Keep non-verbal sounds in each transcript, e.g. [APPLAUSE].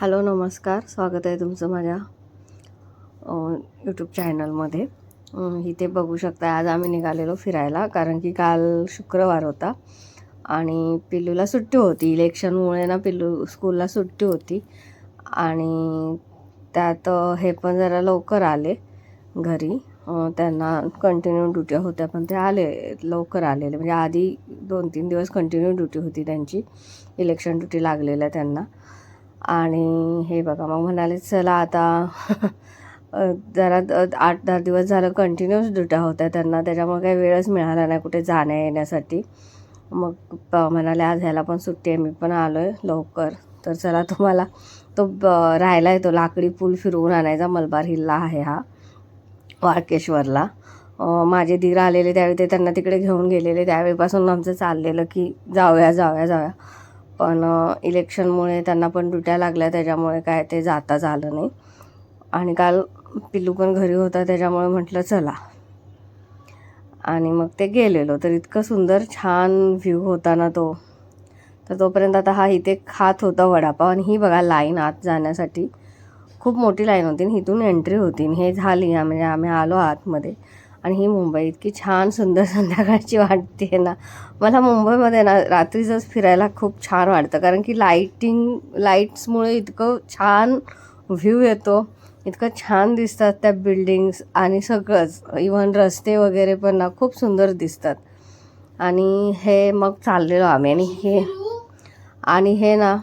Hello नमस्कार. स्वागत आहे तुमचं माझ्या यूट्यूब चॅनलमध्ये इथे बघू शकता आज आम्ही निघालेलो फिरायला कारण की काल शुक्रवार होता आणि पिल्लूला सुट्टी होती. इलेक्शनमुळे ना पिल्लू स्कूलला सुट्टी होती आणि त्यात हे पण जरा लवकर आले घरी. त्यांना कंटिन्यू ड्युट्या होत्या पण ते आले लवकर आलेले. म्हणजे आधी दोन तीन दिवस कंटिन्यू ड्युटी होती त्यांची. इलेक्शन ड्युटी लागलेल्या त्यांना. आणि हे बघा मग म्हणाले चला आता. जरा द- आठ दहा दिवस झालं कंटिन्युअस ड्युट्या होत्या त्यांना त्याच्यामुळे काही वेळच मिळाला नाही कुठे जाण्या येण्यासाठी. मग म्हणाले आज ह्याला पण सुट्टी आहे मी पण आलो आहे लवकर. तर चला तुम्हाला तो ब राहायला येतो लाकडी पूल फिरवून आणायचा मलबार हिल्ला आहे हा वाळकेश्वरला. माझे धीर आलेले त्यावेळी ते त्यांना तिकडे घेऊन गेलेले त्यावेळीपासून आमचं चाललेलं की जाऊया जाऊया जाऊया. पण इलेक्शनमुळे त्यांना पण ड्युट्या लागल्या त्याच्यामुळे काय ते जाताच आलं नाही. आणि काल पिल्लू पण घरी होता त्याच्यामुळे म्हटलं चला. आणि मग ते गेलेलो. तर इतकं सुंदर छान व्ह्यू होता ना तो. तर तोपर्यंत आता हा इथे खात होता वडापाव. आणि ही बघा लाईन आत जाण्यासाठी. खूप मोठी लाईन होती आणि इथून एंट्री होती. हे झाली. म्हणजे आम्ही आलो आतमध्ये. आणि ही मुंबई इतकी छान सुंदर [LAUGHS] संध्याकाळची वाटते ना. मला मुंबईमध्ये ना रात्रीचंच फिरायला खूप छान वाटतं. कारण की लाईटिंग लाईट्समुळे इतकं छान व्ह्यू येतो. इतकं छान दिसतात त्या बिल्डिंग्स आणि सगळंच. इवन रस्ते वगैरे पण ना खूप सुंदर दिसतात. आणि हे मग चाललेलो आम्ही. आणि हे आणि हे ना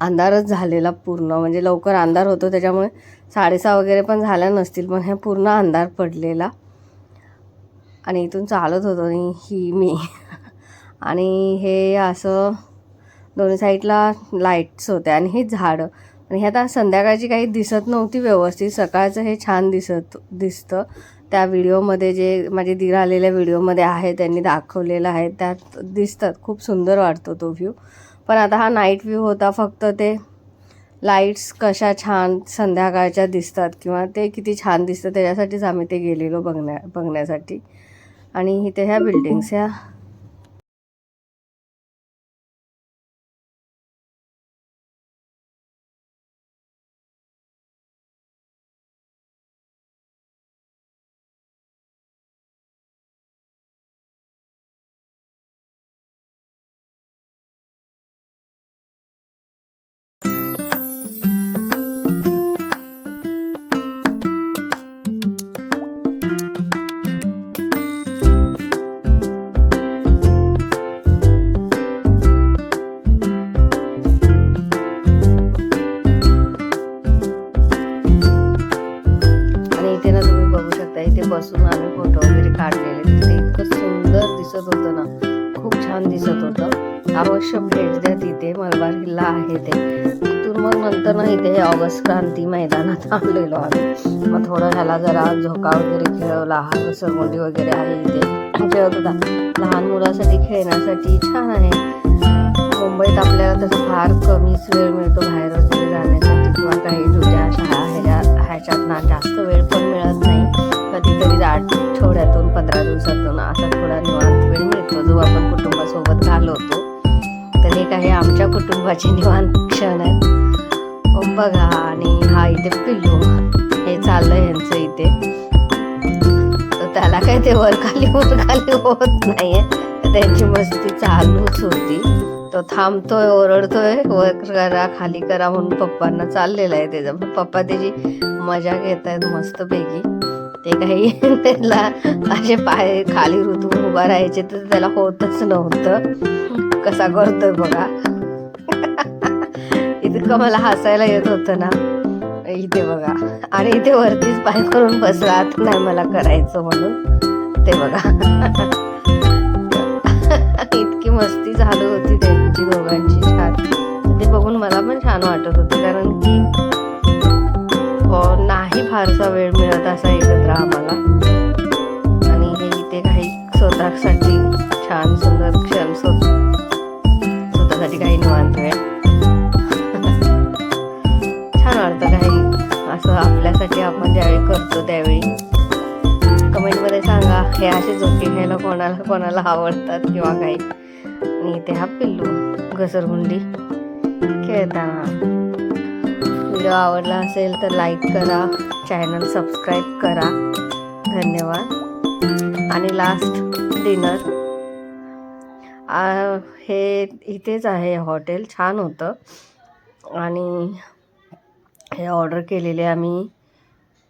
अंधारच झालेला पूर्ण. म्हणजे लवकर अंधार होतो त्याच्यामुळे साडेसहा वगैरे पण झाल्या नसतील पण हे पूर्ण अंधार पडलेला. आणि इथून चालत होतो आणि ही मी. आणि हे असं दोन्ही साईडला लाईट्स होत्या आणि हे झाडं. आणि हे आता संध्याकाळची काही दिसत नव्हती व्यवस्थित. सकाळचं हे छान दिसत दिसतं. त्या व्हिडिओमध्ये जे माझे दीर आलेल्या व्हिडिओमध्ये आहे त्यांनी दाखवलेलं आहे. त्यात दिसतात खूप सुंदर वाटतो तो व्ह्यू पण आता हा नाईट व्ह्यू होता फक्त ते लाईट्स कशा छान संध्याकाळच्या दिसतात किंवा ते किती छान दिसतं त्याच्यासाठीच आम्ही ते गेलेलो बघण्या बघण्यासाठी. आणि इथे ह्या बिल्डिंग्स ह्या छान दिसत होतं. अवश्य भेट द्या तिथे मलबार किल्ला आहे ते. तिथून मग नंतर ना इथे ऑगस्ट क्रांती मैदानात आणलेलो आम्ही. मग थोडं ह्याला जरा झोका वगैरे खेळवला हा घसरगुंडी वगैरे आहे इथे. खेळत होता लहान मुलासाठी खेळण्यासाठी छान आहे. मुंबईत आपल्याला तसं फार कमीच वेळ मिळतो बाहेर वगैरे जाण्यासाठी किंवा काही दुसऱ्या शाळा ह्याच्या ह्याच्यात ना जास्त वेळ पण मिळत नाही. कधीतरी आठवड्यातून पंधरा दिवसातून असा थोडा निवांत एक आहे आमच्या कुटुंबाची निवांत क्षण आहे. बघा आणि हा इथे पिल्लू हे चाललंय यांचं इथे. तर त्याला काय ते वर खाली वर खाली होत नाहीये. त्यांची मस्ती चालूच होती. तो थांबतोय ओरडतोय वर करा खाली करा म्हणून पप्पांना चाललेलं आहे त्याचा पप्पा त्याची मजा घेत आहेत मस्तपैकी. ते काही [LAUGHS] त्याला असे पाय खाली ऋतू उभा राहायचे तर त्याला होतच नव्हतं. कसा करतोय बघा. इतकं मला हसायला येत होतं ना. इथे बघा. आणि इथे वरतीच पाय करून बसला. नाही मला करायचं म्हणून. ते बघा. इतकी मस्ती झाली होती त्यांची दोघांची छान. ते बघून मला पण छान वाटत होतं. कारण की नाही फारसा वेळ मिळत असा एकत्र आम्हाला. अर्थ काही असं आपल्यासाठी आपण ज्यावेळी करतो त्यावेळी. कमेंटमध्ये सांगा हे असे झोके घ्यायला कोणाला कोणाला आवडतात किंवा काही. आणि इथे हा पिल्लू घसरगुंडी खेळताना. व्हिडिओ आवडला असेल तर लाईक करा चॅनल सबस्क्राईब करा. धन्यवाद. आणि लास्ट डिनर हे इथेच आहे हॉटेल छान होतं. आणि हे ऑर्डर केलेले आम्ही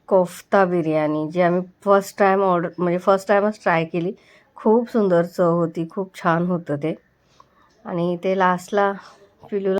कोफ्ता बिर्याणी जी आम्ही फर्स्ट टाईम ऑर्डर म्हणजे फर्स्ट टाईमच ट्राय केली. खूप सुंदर चव होती खूप छान होतं ते. आणि ते लास्टला पिलूला